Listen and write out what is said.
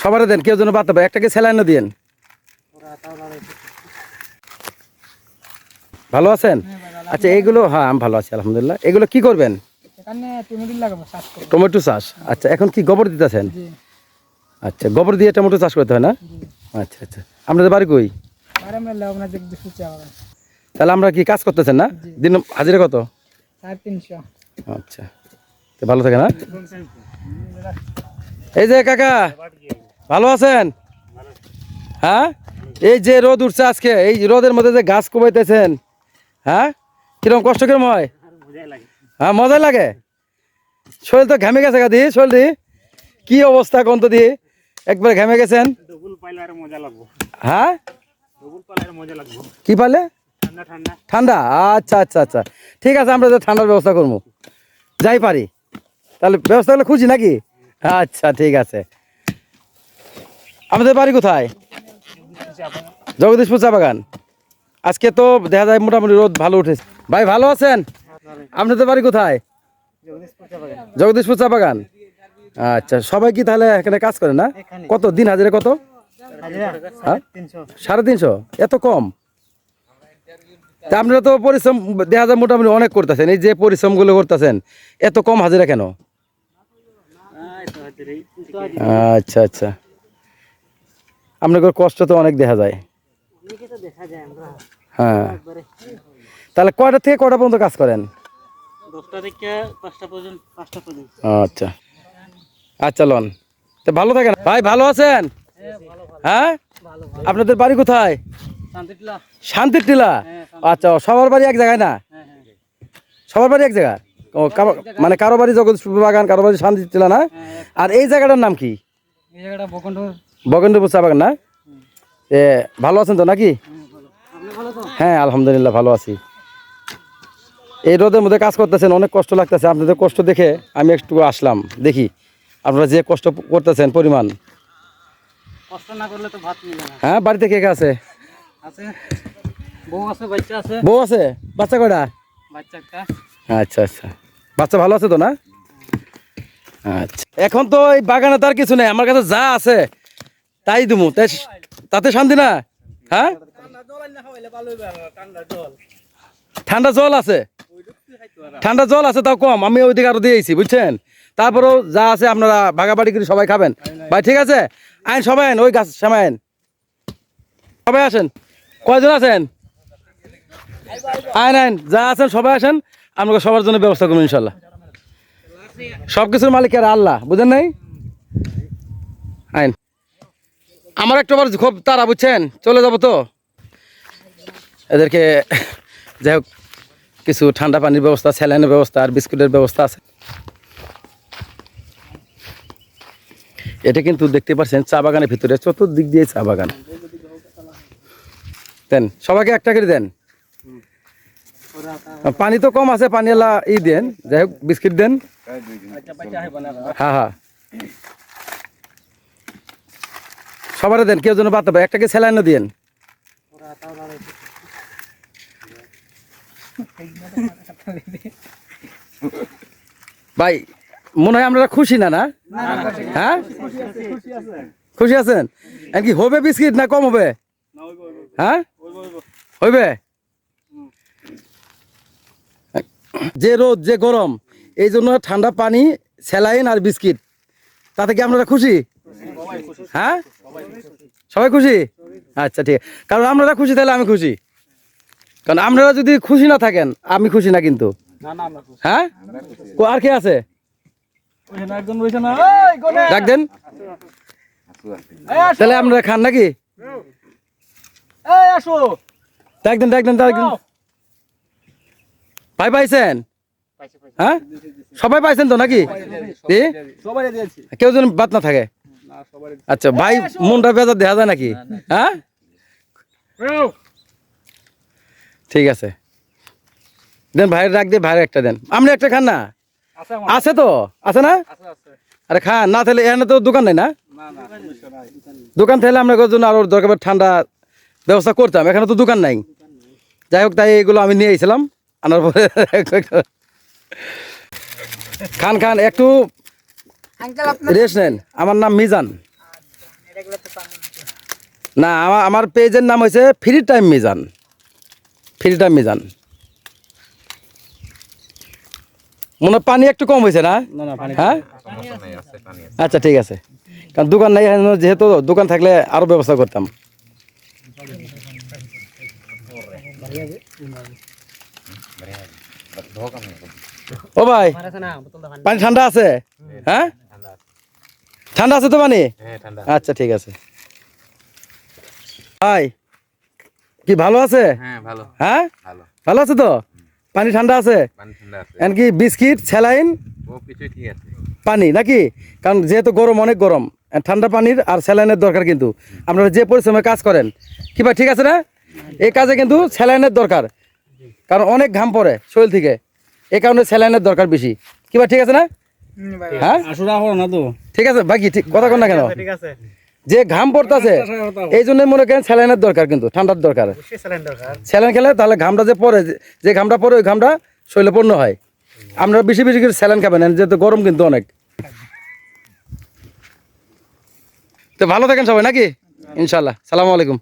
সবারে দেন কেউ যেন বাদ পায়। একটাকে স্যালাইনও দিয়েন। ভালো আছেন? আচ্ছা এইগুলো হ্যাঁ আমি ভালো আছি আলহামদুলিল্লাহ। এগুলো কি করবেন? টমেটো চাষ চাষ। আচ্ছা এখন কি গোবর দিতেছেন? আচ্ছা গোবর দিয়ে টমেটো চাষ করতে হয় না? আচ্ছা আচ্ছা। আপনাদের বাড়ি কই? তাহলে আমরা কি কাজ করতেছেন না? দিন হাজিরা কত? আচ্ছা। তো ভালো থাকে না? এই যে কাকা ভালো আছেন? হ্যাঁ? এই যে রোদ উঠছে আজকে এই রোদের মধ্যে যে গাছ কমাইতেছেন হ্যাঁ? কীরকম কষ্ট কিরম হয়? হ্যাঁ মজাই লাগে। শরীর তো ঘেমে গেছে গাদি শরীর দি। কি অবস্থা কন্ত দিয়ে একবার ঘেমে গেছেন? হ্যাঁ? কি পালে ঠান্ডা আচ্ছা আচ্ছা আচ্ছা। ঠিক আছে আমরা ঠান্ডার ব্যবস্থা করব। যাই পারি। তাহলে ব্যবস্থা হলে খুঁজি নাকি? আচ্ছা ঠিক আছে। আমাদের বাড়ি কোথায়? জগদীশপুর চা বাগান। আজকে তো দেখা যায় মোটামুটি রোদ ভালো উঠেছে। ভাই ভালো আছেন? আপনাদের বাড়ি কোথায়? জগদীশপুর চা বাগান। আচ্ছা সবাই কি তাহলে এখানে কাজ করে না? কত? দিন হাজারে কত? হ্যাঁ? সাড়ে তিনশো। এত কম? তা আপনারা তো পরিশ্রম দেখা যায় মোটামুটি অনেক করতেছেন। এই যে পরিশ্রমগুলো করতেছেন এত কম হাজিরা কেন? আচ্ছা আচ্ছা। আপনাদের কষ্ট তো অনেক দেখা যায়। হ্যাঁ। তাহলে কয়টা থেকে কয়টা পর্যন্ত কাজ করেন? আচ্ছা। আচ্ছা লন। তো ভালো থাকেন। ভাই ভালো আছেন? হ্যাঁ? আপনাদের বাড়ি কোথায়? শান্তির টিলা আচ্ছা সবার বাড়ি এক জায়গায় না? হ্যাঁ হ্যাঁ। সবার বাড়ি এক জায়গা? ও মানে কারও বাড়ি জগৎপুর বাগান কারও বাড়ি শান্তি টিলা না আর এই জায়গাটার নাম কি? বগেন্দ্রপুর চা বাগান না? এ ভালো আছেন তো নাকি? হ্যাঁ আলহামদুলিল্লাহ ভালো আছি। এই রোদের মধ্যে কাজ করতেছেন অনেক কষ্ট লাগতেছে। আপনাদের কষ্ট দেখে আমি একটু আসলাম দেখি। আপনারা যে কষ্ট করতেছেন পরিমাণ। কষ্ট না করলে তো ভাত মিলে না। হ্যাঁ বাড়িতে কে কে আছে? আছে। বউ আছে বাচ্চা আছে। বউ আছে? বাচ্চা কয়টা? বাচ্চা একটা। আচ্ছা আচ্ছা। বাচ্চা ভালো আছে তো না? আচ্ছা। এখন তো এই বাগানে তার কিছু নেই, আমার কাছে যা আছে তাই তাই তাতে শান্তি না? হ্যাঁ? ঠান্ডা জল আছে। ঠান্ডা জল আছে তাও কম, আমি ওইদিকে আরও দিয়েছি বুঝছেন? তারপরেও যা আছে আপনারা ভাগাবাড়ি করে সবাই খাবেন। ভাই, ঠিক আছে? আইন, সবাই আইন, ওই গাছ আইন। সবাই আসেন। কয়জন আছেন? আইন আইন, যা আছেন সবাই আসেন, আমরা সবার জন্য ব্যবস্থা করব, ইনশাল্লাহ। সব কিছুর মালিক আর আল্লাহ, বুঝেন নাই? আইন। আমার একটু আবার খুব তারা বুঝছেন? চলে যাব তো? এদেরকে, যাই হোক, কিছু ঠান্ডা পানির ব্যবস্থা, স্যালাইনের ব্যবস্থা আর বিস্কুটের ব্যবস্থা আছে। এটা কিন্তু দেখতে পাচ্ছেন, চা বাগানের ভিতরে, চতুর্দিক দিয়ে চা বাগান। দেন, সবাইকে একটা করে দেন। পানি তো কম আছে, পানি এলা ই দেন, যাই হোক, বিস্কিট দেন। হ্যাঁ সবারে দেন, কেউ যেন বাদ পায়। একটাকে স্যালাইনও দিয়েন। ভাই, মনে হয় আমরা খুশি না না? হ্যাঁ? খুশি আছেন? কি, হবে বিস্কিট না কম হবে? হ্যাঁ? হইবে? যে রোদ যে গরম এই জন্য ঠান্ডা পানি স্যালাইন আর বিস্কিট। তাতে কি আপনারা খুশি? হ্যাঁ? সবাই খুশি? আচ্ছা ঠিক আছে। কারণ আপনারা খুশি তাহলে আমি খুশি। কারণ আপনারা যদি খুশি না থাকেন আমি খুশি না কিন্তু। হ্যাঁ? কো আর কে আছে? ডাক দেন। তাহলে আপনারা খান নাকি? এই আসো। ডাক দেন ডাক দেন ডাক দেন। ভাই পাইছেন? পাইছে পাইছে হ্যাঁ? সবাই পাইছেন তো নাকি? কেউ যেন বাদ না থাকে। আচ্ছা ভাই মনটা বেজার দেখা যায় নাকি? হ্যাঁ? ঠিক আছে। দেন ভাইয়ের রাখ দিয়ে ভাইয়ের একটা দেন। আপনি একটা খান না? আছে তো? আছে না? আরে খান, না তাহলে এখানে তো দোকান নাই না? দোকান থাকলে আমরা জন্য আরও দরকার ঠান্ডা ব্যবস্থা করতাম, এখানে তো দোকান নাই। যাই হোক, তাই এগুলো আমি নিয়ে এসেছিলাম আনার পরে খান খান একটু রেস্ট নেন। আমার নাম মিজান। না আমার আমার পেজের নাম হয়েছে free time Mizan. Free time Mizan. মনে পানি একটু কম হয়েছে না? হ্যাঁ? আচ্ছা ঠিক আছে। কারণ দোকান নাই যেহেতু দোকান থাকলে আরও ব্যবস্থা করতাম। ও ভাই পানি ঠান্ডা আছে? হ্যাঁ? ঠান্ডা আছে তো পানি? আচ্ছা ঠিক আছে। ভাই কি ভালো আছে? হ্যাঁ ভালো। হ্যাঁ? আছে তো? পানি ঠান্ডা আছে? পানি এমনকি বিস্কিট স্যালাইন? ও কিছুই ঠিক আছে। পানি নাকি? কারণ যেহেতু গরম অনেক গরম। ঠান্ডা পানির আর স্যালাইনের দরকার কিন্তু। আপনারা যে পরিশ্রমে কাজ করেন কি ভাই ঠিক আছে না? এই কাজে কিন্তু স্যালাইনের দরকার। কারণ অনেক ঘাম পড়ে শরীর থেকে। এই কারণে স্যালাইনের দরকার বেশি। কিবা ঠিক আছে না? হ্যাঁ? না তো। ঠিক আছে বাকি ঠিক কথা কোন না কেন? ঠিক আছে যে ঘাম পড়তেছে এই জন্য মনে করেন স্যালাইনের দরকার কিন্তু ঠান্ডার দরকার। স্যালাইন খেলে তাহলে ঘামটা যে পড়ে যে- ঘামটা পড়ে ওই ঘামটা শরীরে পূর্ণ হয়। আপনারা বেশি বেশি করে স্যালাইন খাবেন যেহেতু গরম কিন্তু অনেক। তো ভালো থাকেন সবাই নাকি? ইনশাল্লাহ সালামু আলাইকুম।